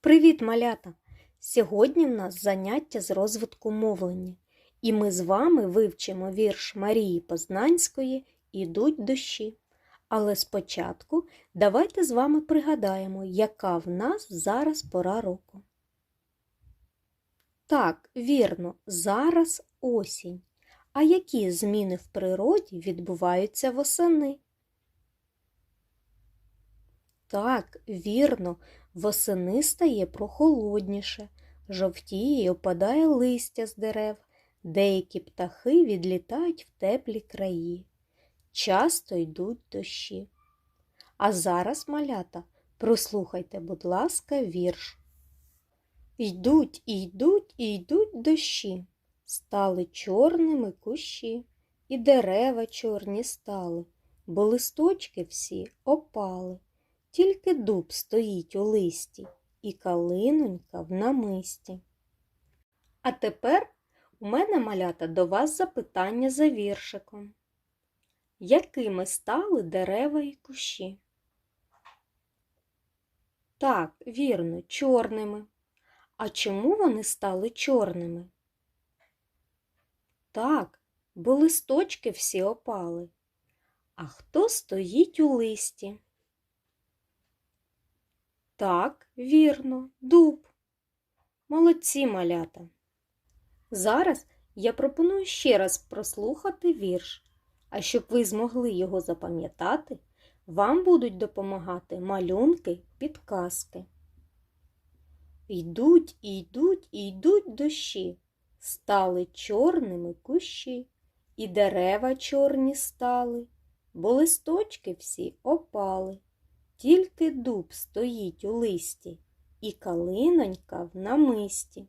Привіт, малята! Сьогодні в нас заняття з розвитку мовлення, і ми з вами вивчимо вірш Марії Познанської Ідуть дощі. Але спочатку давайте з вами пригадаємо, яка в нас зараз пора року. Так, вірно, зараз осінь. А які зміни в природі відбуваються восени? Так, вірно, восени стає прохолодніше, жовтіє й опадає листя з дерев, деякі птахи відлітають в теплі краї. Часто йдуть дощі. А зараз, малята, прослухайте, будь ласка, вірш. Йдуть і йдуть і йдуть дощі, стали чорними кущі, і дерева чорні стали, бо листочки всі опали. Тільки дуб стоїть у листі і калинонька в намисті. А тепер у мене, малята, до вас запитання за віршиком. Якими стали дерева і кущі? Так, вірно, чорними. А чому вони стали чорними? Так, бо листочки всі опали. А хто стоїть у листі? Так, вірно, дуб. Молодці малята. Зараз я пропоную ще раз прослухати вірш, а щоб ви змогли його запам'ятати, вам будуть допомагати малюнки, підказки. Йдуть йдуть і йдуть дощі, стали чорними кущі, і дерева чорні стали, бо листочки всі опали. Тільки дуб стоїть у листі, і калинонька в намисті.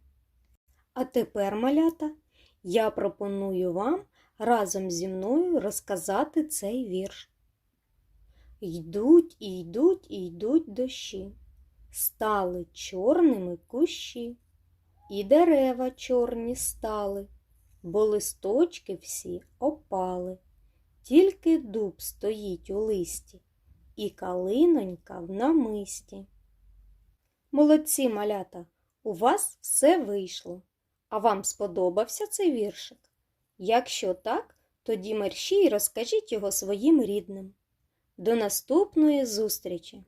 А тепер, малята, я пропоную вам разом зі мною розказати цей вірш. Йдуть і йдуть і йдуть дощі, стали чорними кущі, і дерева чорні стали, бо листочки всі опали. Тільки дуб стоїть у листі і калинонька в намисті. Молодці малята, у вас все вийшло. А вам сподобався цей віршик? Якщо так, тоді мерщій розкажіть його своїм рідним. До наступної зустрічі!